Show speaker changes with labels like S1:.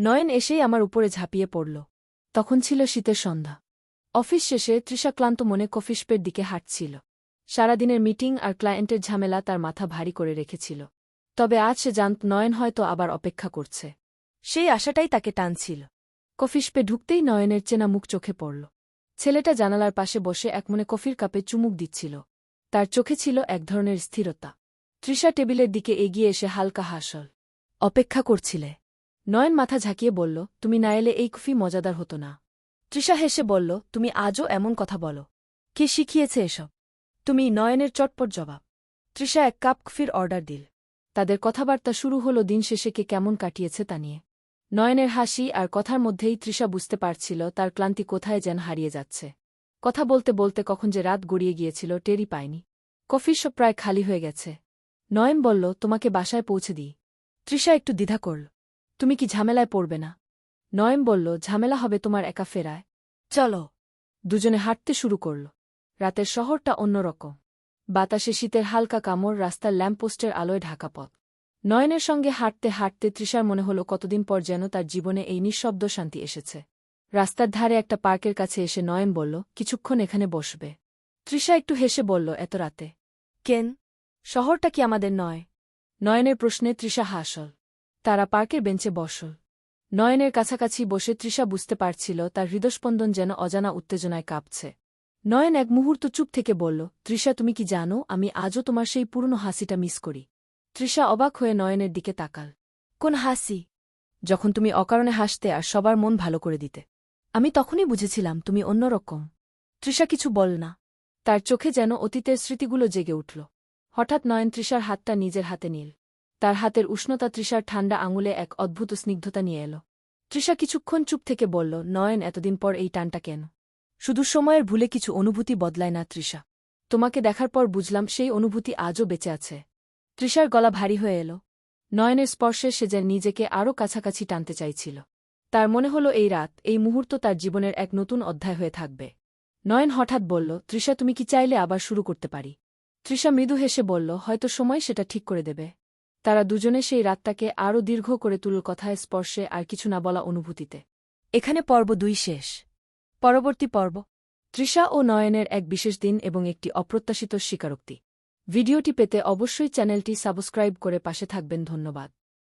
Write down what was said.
S1: নয়ন এসেই আমার উপরে ঝাঁপিয়ে পড়ল। তখন ছিল শীতের সন্ধ্যা। অফিস শেষে তৃষা ক্লান্ত মনে কফিশপের দিকে হাঁটছিল। সারাদিনের মিটিং আর ক্লায়েন্টের ঝামেলা তার মাথা ভারী করে রেখেছিল। তবে আজ সে জানত নয়ন হয়তো আবার অপেক্ষা করছে। সেই আশাটাই তাকে টানছিল। কফিশপে ঢুকতেই নয়নের চেনা মুখ চোখে পড়ল। ছেলেটা জানালার পাশে বসে একমনে কফির কাপে চুমুক দিচ্ছিল। তার চোখে ছিল এক ধরনের স্থিরতা। তৃষা টেবিলের দিকে এগিয়ে এসে হালকা হাসল। অপেক্ষা করছিলে? নয়ন মাথা ঝাঁকিয়ে বলল, তুমি না এলে এই কফি মজাদার হতো না। তৃষা হেসে বলল, তুমি আজও এমন কথা বলো। কে শিখিয়েছে এসব? তুমি নয়নের চটপট জবাব। তৃষা এক কাপ কফির অর্ডার দিল। তাদের কথাবার্তা শুরু হল দিন শেষে কে কেমন কাটিয়েছে তা নিয়ে। নয়নের হাসি আর কথার মধ্যেই তৃষা বুঝতে পারছিল তার ক্লান্তি কোথায় যেন হারিয়ে যাচ্ছে। কথা বলতে বলতে কখন যে রাত গড়িয়ে গিয়েছিল টেরি পায়নি। কফির সব প্রায় খালি হয়ে গেছে। নয়ন বলল, তোমাকে বাসায় পৌঁছে দিই। তৃষা একটু দ্বিধা করল। তুমি কি ঝামেলায় পড়বে না? নয়ন বলল, ঝামেলা হবে তোমার একা ফেরায়। চলো। দুজনে হাঁটতে শুরু করল। রাতের শহরটা অন্যরকম বাতাসে শীতের হালকা কামড়, রাস্তার ল্যাম্পপোস্টের আলোয় ঢাকা পথ। নয়নের সঙ্গে হাঁটতে হাঁটতে তৃষার মনে হল কতদিন পর যেন তার জীবনে এই নিঃশব্দ শান্তি এসেছে। রাস্তার ধারে একটা পার্কের কাছে এসে নয়ন বলল, কিছুক্ষণ এখানে বসবে। তৃষা একটু হেসে বলল, এত রাতে? কেন? শহরটা কি আমাদের নয়? নয়নের প্রশ্নে তৃষা হাসল। তারা পার্কের বেঞ্চে বসল। নয়নের কাছাকাছি বসে তৃষা বুঝতে পারছিল তার হৃদস্পন্দন যেন অজানা উত্তেজনায় কাঁপছে। নয়ন এক মুহূর্ত চুপ থেকে বলল, তৃষা, তুমি কি জানো, আমি আজও তোমার সেই পুরনো হাসিটা মিস করি। তৃষা অবাক হয়ে নয়নের দিকে তাকাল। কোন হাসি? যখন তুমি অকারণে হাসতে আর সবার মন ভালো করে দিতে। আমি তখনই বুঝেছিলাম তুমি অন্যরকম তৃষা কিছু বল না। তার চোখে যেন অতীতের স্মৃতিগুলো জেগে উঠল। হঠাৎ নয়ন তৃষার হাতটা নিজের হাতে নিল। তার হাতের উষ্ণতা তৃষার ঠান্ডা আঙুলে এক অদ্ভুত স্নিগ্ধতা নিয়ে এল। তৃষা কিছুক্ষণ চুপ থেকে বলল, নয়ন, এতদিন পর এই টানটা কেন? শুধু সময়ের ভুলে কিছু অনুভূতি বদলায় না তৃষা। তোমাকে দেখার পর বুঝলাম সেই অনুভূতি আজও বেঁচে আছে তৃষার গলা ভারী হয়ে এল। নয়নের স্পর্শে সে যেন নিজেকে আরও কাছাকাছি টানতে চাইছিল। তার মনে হল এই রাত, এই মুহূর্ত তার জীবনের এক নতুন অধ্যায় হয়ে থাকবে। নয়ন হঠাৎ বলল, তৃষা, তুমি কি চাইলে আবার শুরু করতে পারি তৃষা মৃদু হেসে বলল, হয়তো সময় সেটা ঠিক করে দেবে। তারা দুজনে সেই রাতটাকে আরও দীর্ঘ করে তুলল কথায় স্পর্শে আর কিছু না বলা অনুভূতিতে। এখানে পর্ব দুই শেষ। পরবর্তী পর্ব। তৃষা ও নয়নের এক বিশেষ দিন এবং একটি অপ্রত্যাশিত স্বীকারোক্তি। ভিডিওটি পেতে অবশ্যই চ্যানেলটি সাবস্ক্রাইব করে পাশে থাকবেন। ধন্যবাদ।